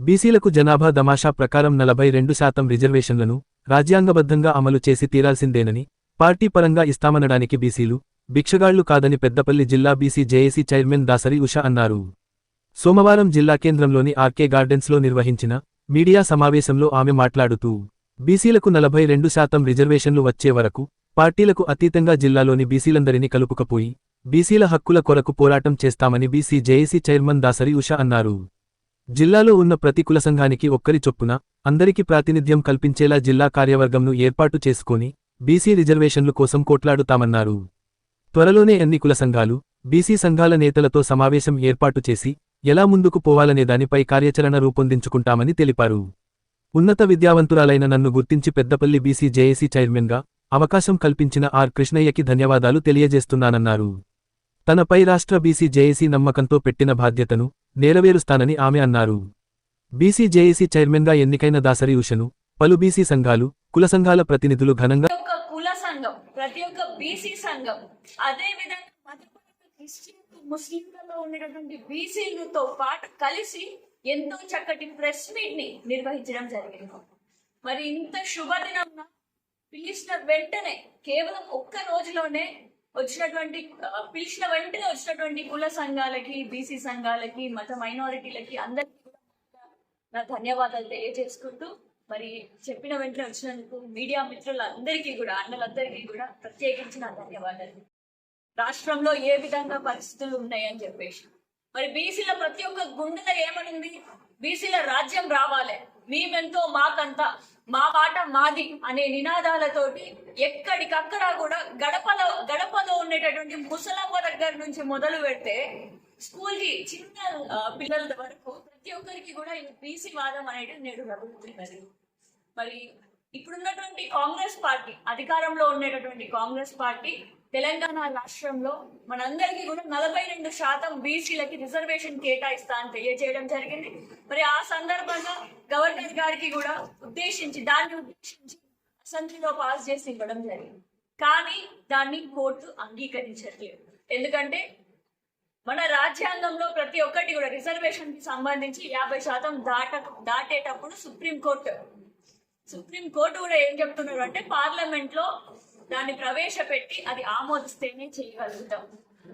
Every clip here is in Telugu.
బీసీలకు జనాభా దమాషా ప్రకారం నలభై రెండు శాతం రిజర్వేషన్లను రాజ్యాంగబద్ధంగా అమలు చేసి తీరాల్సిందేనని పార్టీ పరంగా ఇస్తామనడానికి బీసీలు భిక్షగాళ్ళు కాదని పెద్దపల్లి జిల్లా BC JAC chairman Dasari Usha అన్నారు. సోమవారం జిల్లా కేంద్రంలోని ఆర్కే గార్డెన్స్లో నిర్వహించిన మీడియా సమావేశంలో ఆమె మాట్లాడుతూ బీసీలకు నలభై రెండు శాతం రిజర్వేషన్లు వచ్చే వరకు పార్టీలకు అతీతంగా జిల్లాలోని బీసీలందరినీ కలుపుకపోయి బీసీల హక్కుల కొరకు పోరాటం చేస్తామని BC JAC chairman Dasari Usha అన్నారు. జిల్లాలో ఉన్న ప్రతి కుల సంఘానికి ఒక్కరి చొప్పున అందరికీ ప్రాతినిధ్యం కల్పించేలా జిల్లా కార్యవర్గంను ఏర్పాటు చేసుకుని బీసీ రిజర్వేషన్లు కోసం కోట్లాడుతామన్నారు. త్వరలోనే అన్ని కుల సంఘాలు బీసీ సంఘాల నేతలతో సమావేశం ఏర్పాటు చేసి ఎలా ముందుకు పోవాలనే దానిపై కార్యాచరణ రూపొందించుకుంటామని తెలిపారు. ఉన్నత విద్యావంతురాలైన నన్ను గుర్తించి పెద్దపల్లి బీసీ జేఏసీ చైర్మన్గా అవకాశం కల్పించిన ఆర్ కృష్ణయ్యకి ధన్యవాదాలు తెలియజేస్తున్నానన్నారు. తనపై రాష్ట్ర బీసీ జేఏసీ నమ్మకంతో పెట్టిన బాధ్యతను నెరవేరుస్తానని ఆమె అన్నారు. బీసీజేఏసీ చైర్మన్గా ఎన్నికైన దాసరి ఉషను పలు బీసీ సంఘాలు కుల సంఘాల ప్రతినిధులు ఘనంగా కుల సంఘం ప్రతి ఒక్క బీసీ సంఘం అదే విధంగా ముస్లింలలో ఉండేటటువంటి బీసీలతో పాటు కలిసి ఎంతో చక్కటి ప్రెస్ మీట్ని నిర్వహించడం జరిగింది. మరి ఇంత శుభదినం పిలిచిన వెంటనే కేవలం ఒక్క రోజులోనే వచ్చినటువంటి పిలిచిన వెంటనే వచ్చినటువంటి కుల సంఘాలకి బీసీ సంఘాలకి మత మైనారిటీలకి అందరికీ కూడా నా ధన్యవాదాలు తెలియజేసుకుంటూ మరి చెప్పిన వెంటనే వచ్చినందుకు మీడియా మిత్రులందరికీ కూడా అన్నలందరికీ కూడా ప్రత్యేకించి నా ధన్యవాదాలు. రాష్ట్రంలో ఏ విధంగా పరిస్థితులు ఉన్నాయని చెప్పేసి. మరి బీసీల ప్రతి ఒక్క గుండెలో ఏమనింది? బీసీల రాజ్యం రావాలి. మేమెంతో మాకంతా మా మాట మాది అనే నినాదాలతోటి ఎక్కడికక్కడ కూడా గడపలో గడపలో ఉండేటటువంటి ముసలమ్మ దగ్గర నుంచి మొదలు పెడితే స్కూల్కి చిన్న పిల్లల వరకు ప్రతి ఒక్కరికి కూడా ఈ బీసీ వాదం అనేది నేడు రగులుతున్నది. మరి ఇప్పుడున్నటువంటి కాంగ్రెస్ పార్టీ అధికారంలో ఉండేటటువంటి కాంగ్రెస్ పార్టీ తెలంగాణ రాష్ట్రంలో మనందరికీ కూడా నలభై రెండు శాతం బీసీలకి రిజర్వేషన్ కేటాయిస్తా అని తెలియజేయడం జరిగింది. మరి ఆ సందర్భంగా గవర్నర్ గారికి కూడా ఉద్దేశించి దాన్ని ఉద్దేశించి అసెంబ్లీలో పాస్ చేసి ఇవ్వడం జరిగింది. కానీ దాన్ని కోర్టు అంగీకరించట్లేదు. ఎందుకంటే మన రాజ్యాంగంలో ప్రతి ఒక్కటి కూడా రిజర్వేషన్కి సంబంధించి యాభై శాతం దాట దాటేటప్పుడు సుప్రీంకోర్టు సుప్రీంకోర్టు కూడా ఏం చెప్తున్నారు అంటే పార్లమెంట్లో దాన్ని ప్రవేశపెట్టి అది ఆమోదిస్తేనే చేయగలుగుతాం.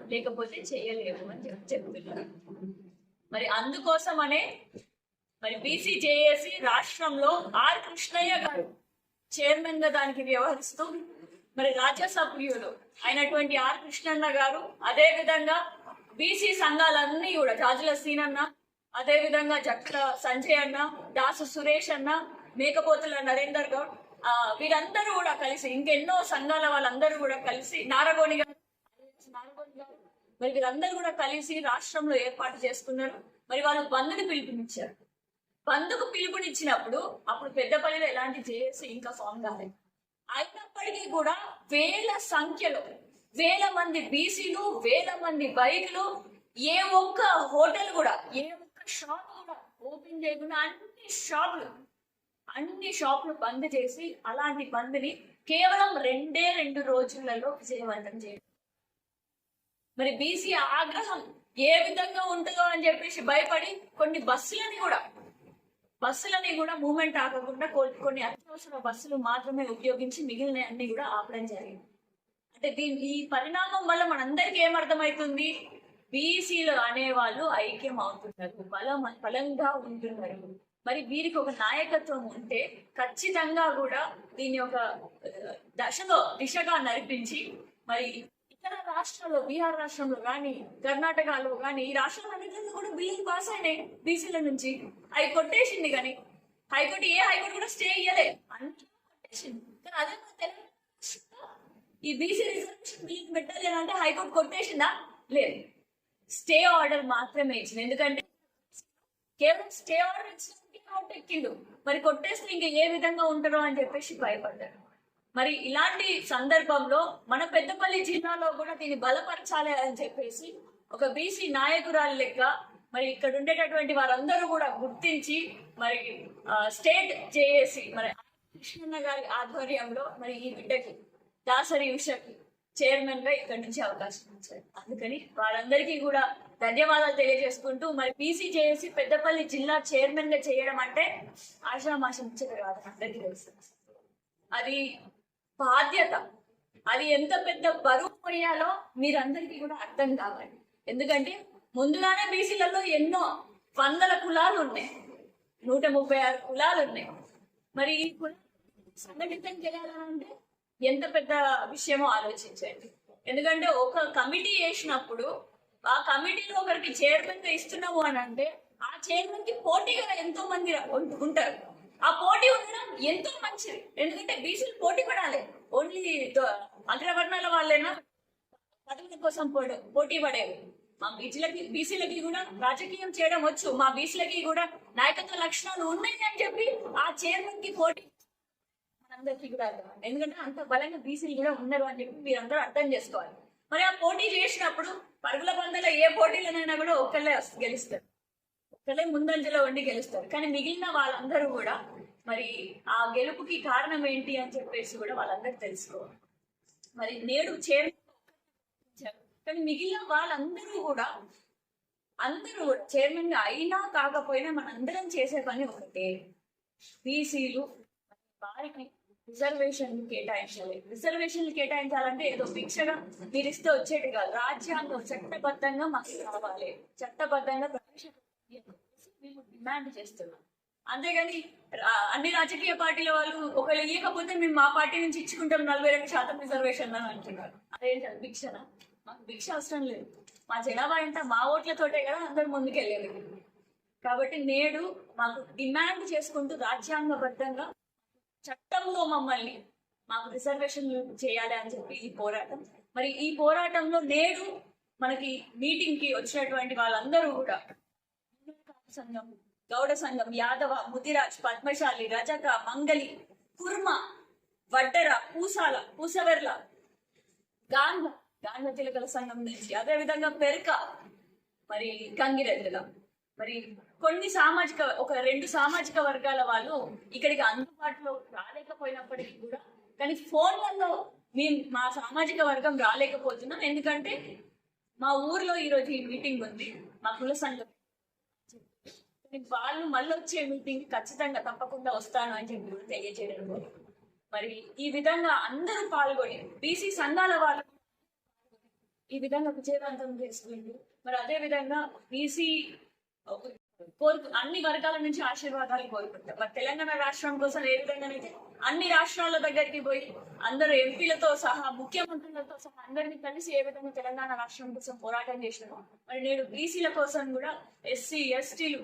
లేకపోతే చేయలేము అని చెప్తున్నారు. మరి అందుకోసమనే మరి బీసీ జేఏసీ రాష్ట్రంలో ఆర్ కృష్ణయ్య గారు చైర్మన్గా దానికి వ్యవహరిస్తూ మరి రాజ్యసభ్యులు అయినటువంటి ఆర్ కృష్ణన్న గారు అదే విధంగా బీసీ సంఘాలన్నీ కూడా జాజుల సీనన్న అదే విధంగా జట్ల సంజయ్ అన్న దాసు సురేష్ అన్న మేకపోతుల నరేందర్ గౌడ్ వీరందరూ కూడా కలిసి ఇంకెన్నో సంఘాల వాళ్ళందరూ కూడా కలిసి నారగోని గారు నారగోని గారు మరి వీరందరూ కూడా కలిసి రాష్ట్రంలో ఏర్పాటు చేసుకున్నారు. మరి వాళ్ళు బంద్ని పిలుపునిచ్చారు. బంధుకు పిలుపునిచ్చినప్పుడు అప్పుడు పెద్దపల్లిలో ఎలాంటి జేఏసీ ఇంకా ఫామ్ కాలేదు. అయినప్పటికీ కూడా వేల సంఖ్యలో వేల మంది బీసీలు వేల మంది బైకులు ఏ ఒక్క హోటల్ కూడా ఏ ఒక్క షాప్ కూడా ఓపెన్ చేయకుండా అన్ని షాపులు అన్ని షాపులు బంద్ చేసి అలాంటి బంద్ని కేవలం రెండే రెండు రోజులలో విజయవంతం చేయడం మరి బీసీ ఆగ్రహం ఏ విధంగా ఉంటుందో అని చెప్పేసి భయపడి కొన్ని బస్సులని కూడా బస్సులని కూడా మూమెంట్ ఆగకుండా కొన్ని అత్యవసర బస్సులు మాత్రమే ఉపయోగించి మిగిలిన అన్ని కూడా ఆపడం జరిగింది. అంటే దీని ఈ పరిణామం వల్ల మనందరికీ ఏమర్థమవుతుంది బీసీలు అనేవాళ్ళు ఐక్యం అవుతున్నారు బలం బలంగా ఉంటున్నారు. మరి వీరికి ఒక నాయకత్వం ఉంటే ఖచ్చితంగా కూడా దీని ఒక దశలో దిశగా నడిపించి మరి ఇతర రాష్ట్రాల్లో బీహార్ రాష్ట్రంలో కానీ కర్ణాటకలో కానీ ఈ రాష్ట్రాలన్నింటిలో కూడా బిల్లులు పాస్ అయినాయి బీసీల నుంచి. అవి కొట్టేసింది కానీ హైకోర్టు ఏ హైకోర్టు కూడా స్టే ఇయ్యలే. అంత కొట్టేసింది. కానీ అదే తెలంగాణ ఈ బీసీ రిజర్వేషన్ బిల్లు పెట్టాలి అని అంటే హైకోర్టు కొట్టేసిందా? లేదు. స్టే ఆర్డర్ మాత్రమే ఇచ్చింది. ఎందుకంటే కేవలం స్టే ఆర్డర్ ఇచ్చిన కొట్టెక్కిండు మరి కొట్టేస్తే ఇంకా ఏ విధంగా ఉంటారో అని చెప్పేసి భయపడ్డారు. మరి ఇలాంటి సందర్భంలో మన పెద్దపల్లి జిల్లాలో కూడా దీన్ని బలపరచాలి అని చెప్పేసి ఒక బీసీ నాయకురాలు లెక్క మరి ఇక్కడ ఉండేటటువంటి వారందరూ కూడా గుర్తించి మరి స్టేట్ జేఏసి మరి కృష్ణన్న గారి ఆధ్వర్యంలో మరి ఈ బిడ్డకి దాసరి ఉషకి చైర్మన్గా ఇక్కడ నుంచి అవకాశం ఇచ్చారు. అందుకని వాళ్ళందరికీ కూడా ధన్యవాదాలు తెలియజేసుకుంటూ మరి బీసీ చేసి పెద్దపల్లి జిల్లా చైర్మన్గా చేయడం అంటే ఆశామాషం ఇచ్చేది కాదు అందరికీ తెలుసు. అది బాధ్యత. అది ఎంత పెద్ద బరువు పోయాలో మీరందరికీ కూడా అర్థం కావాలి. ఎందుకంటే ముందుగానే బీసీలలో ఎన్నో వందల కులాలు ఉన్నాయి. నూట ముప్పై ఆరు కులాలు ఉన్నాయి. మరి ఈ కులం సంఘటితం చేయాలంటే ఎంత పెద్ద విషయమో ఆలోచించండి. ఎందుకంటే ఒక కమిటీ వేసినప్పుడు ఆ కమిటీలో ఒకరికి చైర్మన్గా ఇస్తున్నాము అని అంటే ఆ చైర్మన్కి పోటీగా ఎంతో మంది ఉంటారు. ఆ పోటీ ఉండడం ఎంతో మంచిది. ఎందుకంటే బీసీలు పోటీ పడాలి. ఓన్లీ అగ్రవర్ణాల వాళ్ళైనా? పదవుల కోసం పోటీ- పోటీ పడేవి. మా బీసీలకి బీసీలకి కూడా రాజకీయం చేయడం వచ్చు. మా బీసీలకి కూడా నాయకత్వ లక్షణాలు ఉన్నాయి అని చెప్పి ఆ చైర్మన్కి పోటీ అందరికీ కూడా అర్థం ఎందుకంటే అంత బలంగా బీసీలు కూడా ఉన్నారు అని చెప్పి మీరందరూ అర్థం చేసుకోవాలి. మరి ఆ పోటీ చేసినప్పుడు పరుగుల పందెలో ఏ పోటీలనైనా కూడా ఒక్కళ్ళే గెలుస్తారు. ఒకళ్ళే ముందంజలో ఉండి గెలుస్తారు. కానీ మిగిలిన వాళ్ళందరూ కూడా మరి ఆ గెలుపుకి కారణం ఏంటి అని చెప్పేసి కూడా వాళ్ళందరూ తెలుసుకోవాలి. మరి నేడు చేరు కానీ మిగిలిన వాళ్ళందరూ కూడా అందరూ చైర్మన్గా అయినా కాకపోయినా మనందరం చేసే పని ఒకటే. బీసీలు వారికి రిజర్వేషన్ కేటాయించాలి. రిజర్వేషన్లు కేటాయించాలంటే ఏదో శిక్షణ మీరు ఇస్తే వచ్చేది కాదు. రాజ్యాంగం చట్టబద్ధంగా మాకు కావాలి. చట్టబద్ధంగా మేము డిమాండ్ చేస్తున్నాం. అంతేగాని రా- అన్ని రాజకీయ పార్టీల వాళ్ళు ఒకవేళ ఇవ్వకపోతే మేము మా పార్టీ నుంచి ఇచ్చుకుంటాం నలభై రెండు శాతం రిజర్వేషన్ అని అంటున్నారు. అదేంటి అది మాకు భిక్ష అవసరం లేదు. మా జనాభా ఎంత? మా ఓట్లతోటే కదా అందరు ముందుకెళ్ళేది. కాబట్టి నేడు మాకు డిమాండ్ చేసుకుంటూ రాజ్యాంగబద్ధంగా చట్టంలో మమ్మల్ని మాకు రిజర్వేషన్ చేయాలి అని చెప్పి ఈ పోరాటం. మరి ఈ పోరాటంలో నేడు మనకి మీటింగ్కి వచ్చినటువంటి వాళ్ళందరూ కూడా సంఘం గౌడ సంఘం యాదవ ముదిరాజ్ పద్మశాలి రజక మంగలి కుర్మ వడ్డర పూసాల పూసవెర్ల గాంధ గాంధ తిలకల సంఘం నుంచి. అదే విధంగా పెరక మరి గంగిరెద్దుల మరి కొన్ని సామాజిక ఒక రెండు సామాజిక వర్గాల వాళ్ళు ఇక్కడికి అందుబాటులో రాలేకపోయినప్పటికీ కూడా కానీ ఫోన్లలో మేము మా సామాజిక వర్గం రాలేకపోతున్నాం. ఎందుకంటే మా ఊర్లో ఈరోజు ఈ మీటింగ్ ఉంది. మా కుల సంఘం వాళ్ళు మళ్ళీ వచ్చే మీటింగ్ ఖచ్చితంగా తప్పకుండా వస్తాను అని చెప్పి కూడా తెలియజేయడం మరి ఈ విధంగా అందరూ పాల్గొని బీసీ సంఘాల వాళ్ళు ఈ విధంగా విజయవంతం చేసుకుంటూ మరి అదే విధంగా బీసీ కోరుకు అన్ని వర్గాల నుంచి ఆశీర్వాదాలు కోరుకుంటాం. మరి తెలంగాణ రాష్ట్రం కోసం ఏ విధంగానైతే అన్ని రాష్ట్రాల దగ్గరికి పోయి అందరూ ఎంపీలతో సహా ముఖ్యమంత్రులతో సహా అందరినీ కలిసి ఏ విధంగా తెలంగాణ రాష్ట్రం కోసం పోరాటం చేసినామో. మరి నేడు బీసీల కోసం కూడా ఎస్సీ ఎస్టీలు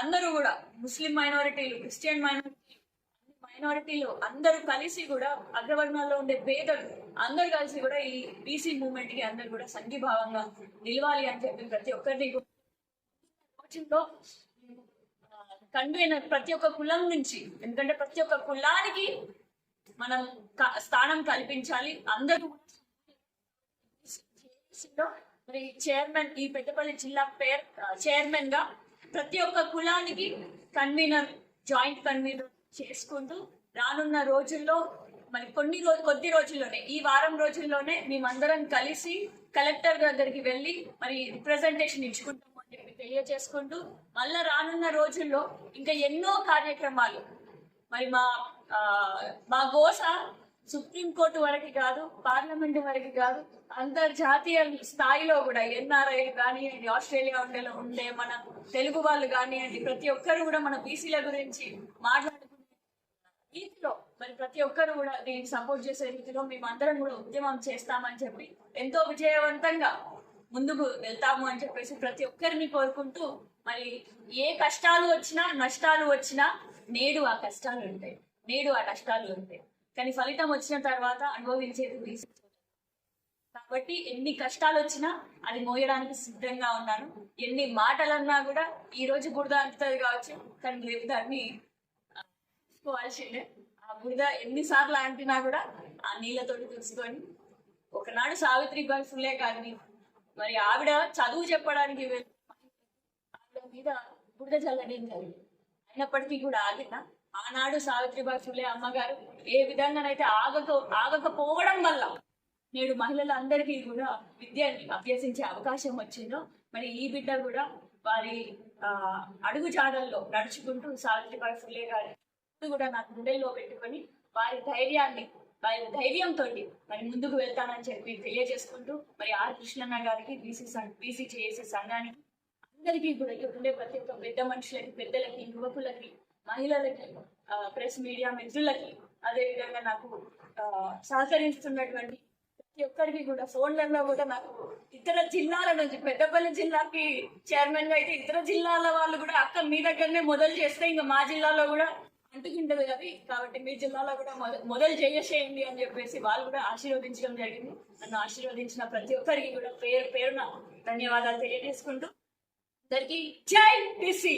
అందరూ కూడా ముస్లిం మైనారిటీలు క్రిస్టియన్ మైనారిటీలు మైనారిటీలు అందరూ కలిసి కూడా అగ్రవర్ణాల్లో ఉండే పేదలు అందరూ కలిసి కూడా ఈ బీసీ మూవ్మెంట్కి అందరూ కూడా సంఘీభావంగా నిలవాలి అని చెప్పి ప్రతి ఒక్కరిని కూడా రోజుల్లో కన్వీనర్ ప్రతి ఒక్క కులం నుంచి ఎందుకంటే ప్రతి ఒక్క కులానికి మనం స్థానం కల్పించాలి. అందరూ మరి చైర్మన్ ఈ పెద్దపల్లి జిల్లా పేర్ చైర్మన్గా ప్రతి ఒక్క కులానికి కన్వీనర్ జాయింట్ కన్వీనర్ చేసుకుంటూ రానున్న రోజుల్లో మరి కొన్ని రోజు కొద్ది రోజుల్లోనే ఈ వారం రోజుల్లోనే మేమందరం కలిసి కలెక్టర్ దగ్గరికి వెళ్ళి మరి రిప్రజెంటేషన్ ఇచ్చుకుంటాం. తెలియజేసుకుంటూ మళ్ళా రానున్న రోజుల్లో ఇంకా ఎన్నో కార్యక్రమాలు. మరి మా మా గోస సుప్రీంకోర్టు వరకు కాదు పార్లమెంట్ వరకు కాదు అంతర్జాతీయ స్థాయిలో కూడా ఎన్ఆర్ఐ కానివ్వండి ఆస్ట్రేలియా ఉండే ఉండే మన తెలుగు వాళ్ళు కానివ్వండి ప్రతి ఒక్కరు కూడా మన బీసీల గురించి మాట్లాడుకునే రీతిలో మరి ప్రతి ఒక్కరు కూడా దీనికి సపోర్ట్ చేసే రీతిలో మేము అందరం కూడా ఉద్యమం చేస్తామని చెప్పి ఎంతో విజయవంతంగా ముందుకు వెళ్తాము అని చెప్పేసి ప్రతి ఒక్కరిని కోరుకుంటూ మరి ఏ కష్టాలు వచ్చినా నష్టాలు వచ్చినా నేడు ఆ కష్టాలు ఉంటాయి. నేడు ఆ నష్టాలు ఉంటాయి. కానీ ఫలితం వచ్చిన తర్వాత అనుభవించేది కాబట్టి ఎన్ని కష్టాలు వచ్చినా అది మోయడానికి సిద్ధంగా ఉన్నాను. ఎన్ని మాటలన్నా కూడా ఈ రోజు బురద అంటుతుంది కావచ్చు కానీ రేపు దాన్ని ఆ, తీసుకోవాల్సిందే. ఆ బురద ఎన్నిసార్లు అంటినా కూడా ఆ నీళ్ళతోటి తెలుసుకొని ఒకనాడు సావిత్రి సావిత్రిబాయి కాదు కానీ మరి ఆవిడ చదువు చెప్పడానికి ఆవిడ మీద బురద చల్లడం జరిగింది. అయినప్పటికీ కూడా ఆగిన ఆనాడు సావిత్రిబాయి ఫులే అమ్మగారు ఏ విధంగానైతే ఆగక ఆగకపోవడం వల్ల నేడు మహిళలందరికీ కూడా విద్యని అభ్యసించే అవకాశం వచ్చిందో మరి ఈ బిడ్డ కూడా వారి ఆ, అడుగు జాడల్లో నడుచుకుంటూ సావిత్రిబాయి ఫులే గారి కూడా నాకు గుండెల్లో పెట్టుకొని వారి ధైర్యాన్ని వారి ధైర్యంతో మరి ముందుకు వెళ్తానని చెప్పి తెలియజేసుకుంటూ మరి ఆర్ కృష్ణన్న గారికి బీసీ బీసీ చేసే సంఘానికి అందరికీ కూడా ఇక్కడ ఉండే ప్రతి ఒక్క పెద్ద మనుషులకి పెద్దలకి యువకులకి మహిళలకి ప్రెస్ మీడియా మిత్రులకి అదే విధంగా నాకు సహకరిస్తున్నటువంటి ప్రతి ఒక్కరికి కూడా ఫోన్లలో కూడా నాకు ఇతర జిల్లాల నుంచి పెద్దపల్లి జిల్లాకి చైర్మన్గా అయితే ఇతర జిల్లాల వాళ్ళు కూడా అక్క మీ దగ్గరనే మొదలు చేస్తే ఇంకా మా జిల్లాలో కూడా అంటుకుంటది అది కాబట్టి మీ జిల్లాలో కూడా మొదలు చేసేయండి అని చెప్పేసి వాళ్ళు కూడా ఆశీర్వదించడం జరిగింది. నన్ను ఆశీర్వదించిన ప్రతి ఒక్కరికి కూడా పేరు పేరున ధన్యవాదాలు తెలియజేసుకుంటూ. అందరికీ జై బీసీ!